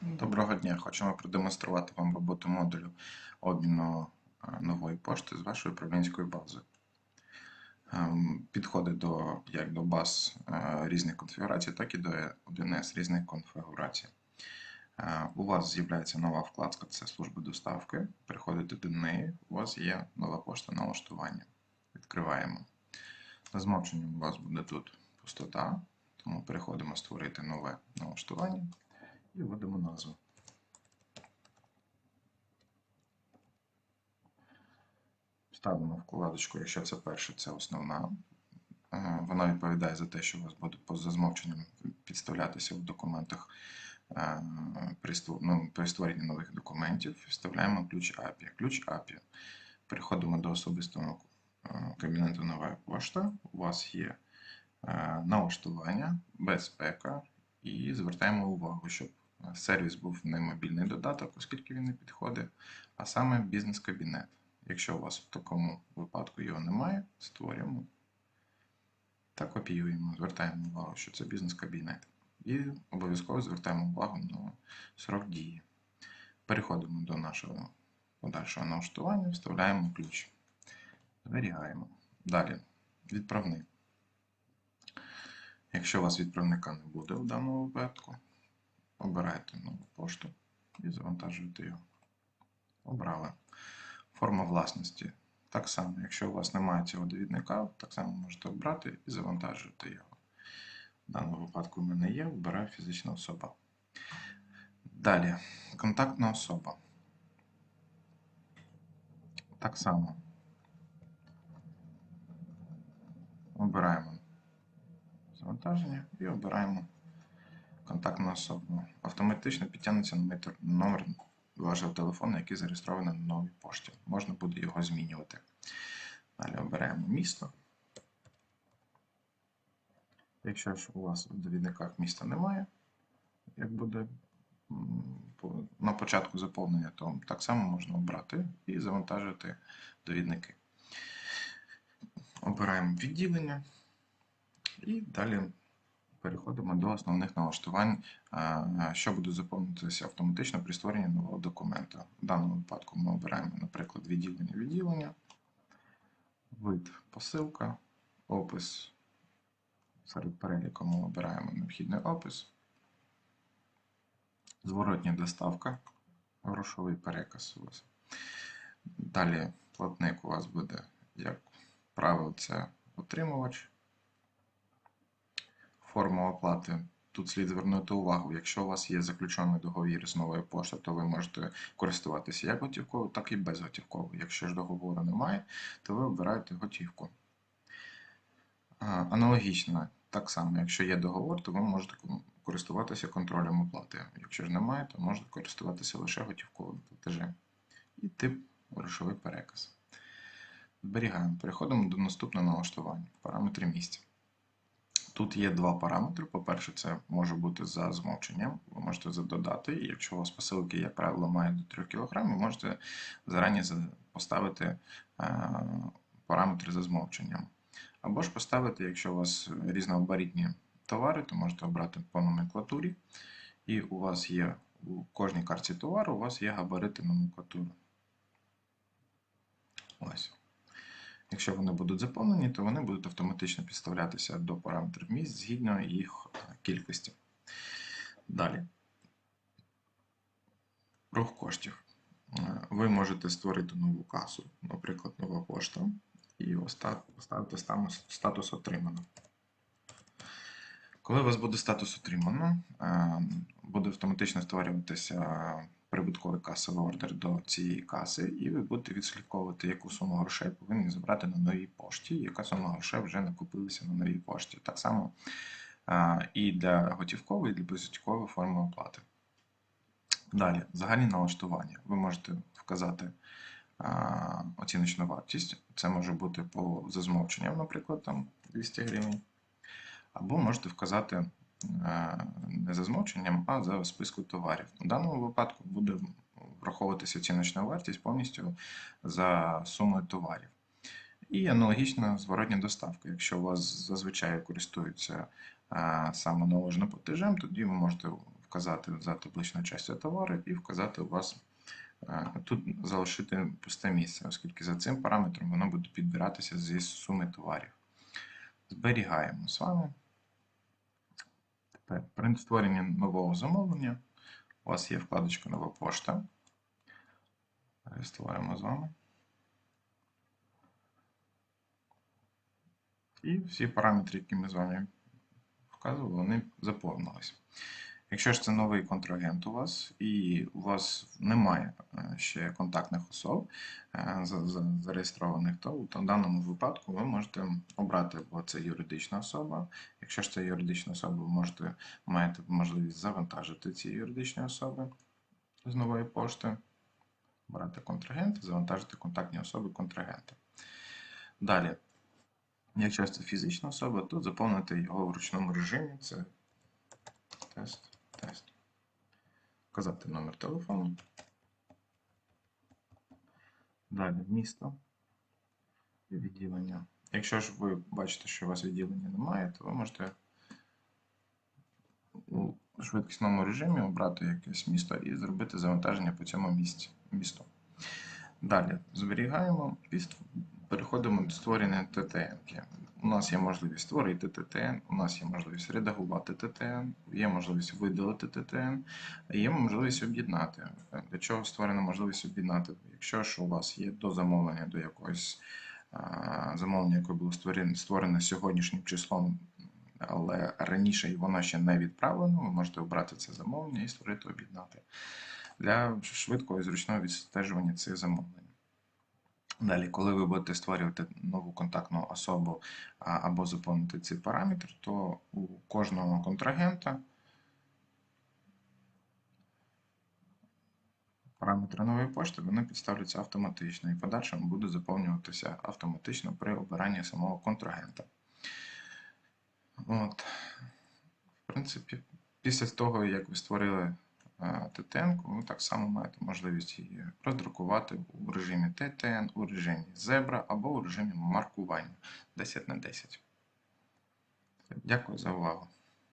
Доброго дня! Хочемо продемонструвати вам роботу модулю обміну е, нової пошти з вашою управлінською базою. Ем, Підходить до, як до баз е, різних конфігурацій, так і до 1С різних конфігурацій. Е, У вас з'являється нова вкладка, це служба доставки. Переходите до неї, у вас є нова пошта налаштування. Відкриваємо. За змовченням у вас буде тут пустота, тому переходимо створити нове налаштування і вводимо назву. Ставимо вкладочку, якщо це перше, це основна. Е, Вона відповідає за те, що у вас буде поза змовченням підставлятися в документах е, ну, при створенні нових документів. Вставляємо ключ API. Ключ API. Переходимо до особистого е, кабінету нова пошта. У вас є налаштування, безпека і звертаємо увагу, щоб сервіс був не мобільний додаток, оскільки він не підходить, а саме бізнес-кабінет. Якщо у вас в такому випадку його немає, створюємо та копіюємо, звертаємо увагу, що це бізнес-кабінет. І обов'язково звертаємо увагу на срок дії. Переходимо до нашого подальшого налаштування, вставляємо ключ. Зберігаємо. Далі відправник. Якщо у вас відправника не буде в даному випадку, обирайте нову пошту і завантажуєте його. Обрали. Форма власності. Так само, якщо у вас немає цього довідника, так само можете обрати і завантажувати його. В даному випадку в мене є, вибираю фізична особа. Далі, контактна особа. Так само. Обираємо завантаження і обираємо контактну особу. Автоматично підтягнеться номер- номер вашого телефону, який зареєстрований на новій пошті. Можна буде його змінювати. Далі обираємо місто. Якщо ж у вас в довідниках міста немає, як буде на початку заповнення, то так само можна обрати і завантажити довідники. Обираємо відділення і далі переходимо до основних налаштувань, е, що буде заповнитися автоматично при створенні нового документа. В даному випадку ми обираємо, наприклад, відділення відділення, вид посилка, опис. Серед переліку ми обираємо необхідний опис, зворотня доставка, грошовий переказ у вас. Далі платник у вас буде, як правило, це отримувач. Форма оплати. Тут слід звернути увагу, якщо у вас є заключений договір з новою поштою, то ви можете користуватися як готівковою, так і безготівковою. Якщо ж договору немає, то ви обираєте готівку. Аналогічно, так само, якщо є договор, то ви можете користуватися контролем оплати. Якщо ж немає, то можете користуватися лише готівковим платежем. І тип грошовий переказ. Зберігаємо. Переходимо до наступного налаштування. Параметри місця. Тут є два параметри. По-перше, це може бути за змовченням. Ви можете задодати. І якщо у вас посилки, як правило, мають до 3 кг, ви можете зарані поставити е, параметри за змовченням. Або ж поставити, якщо у вас різногабаритні товари, то можете обрати по номенклатурі. І у вас є у кожній карті товару, у вас є габарити номенклатури. Ось. Якщо вони будуть заповнені, то вони будуть автоматично підставлятися до параметрів місць згідно їх е, кількості. Далі. Рух коштів. Е, Ви можете створити нову касу, наприклад, нова пошта, і оста- поставити статус отримано. Коли у вас буде статус отримано, е, буде автоматично створюватися прибутковий касовий ордер до цієї каси, і ви будете відслідковувати, яку суму грошей повинні забрати на новій пошті, яка сума грошей вже накопилася на новій пошті. Так само і для готівкової, і для безготівкової форми оплати. Далі, загальні налаштування. Ви можете вказати оціночну вартість. Це може бути по за змовченням, наприклад, там 200 гривень. Або можете вказати не за змовченням, а за списку товарів. У даному випадку буде враховуватися оціночна вартість повністю за сумою товарів. І аналогічна зворотня доставка. Якщо у вас зазвичай користуються е, саме наложеним платежем, тоді ви можете вказати за табличною частю товари і вказати у вас е, тут залишити пусте місце, оскільки за цим параметром воно буде підбиратися зі суми товарів. Зберігаємо з вами. При створенні нового замовлення у вас є вкладочка Нова пошта. Створимо з вами. І всі параметри, які ми з вами вказували, вони заповнились. Якщо ж це новий контрагент у вас, і у вас немає е, ще контактних особ е, за- за- зареєстрованих, то в даному випадку ви можете обрати, бо це юридична особа. Якщо ж це юридична особа, ви можете, маєте можливість завантажити ці юридичні особи з нової пошти, обрати контрагента, завантажити контактні особи контрагента. Далі, якщо це фізична особа, то заповнити його в ручному режимі. Це тест, тест. Вказати номер телефону. Далі місто відділення. Якщо ж ви бачите, що у вас відділення немає, то ви можете у швидкісному режимі обрати якесь місто і зробити завантаження по цьому місці, місту. Далі зберігаємо і переходимо до створення ТТН. У нас є можливість створити ТТН, у нас є можливість редагувати ТТН, є можливість видалити ТТН, є можливість об'єднати. Для чого створена можливість об'єднати? Якщо ж у вас є до замовлення, до якогось замовлення, яке було створене сьогоднішнім числом, але раніше воно ще не відправлено, ви можете обрати це замовлення і створити об'єднати для швидкого і зручного відстежування цих замовлень. Далі, коли ви будете створювати нову контактну особу або заповнити цей параметр, то у кожного контрагента параметри нової пошти вони підставляться автоматично і в подальшому буде заповнюватися автоматично при обиранні самого контрагента. От. В принципі, після того, як ви створили ТТН, ви так само маєте можливість її роздрукувати у режимі ТТН, у режимі Зебра або у режимі маркування 10 на 10. Дякую за увагу.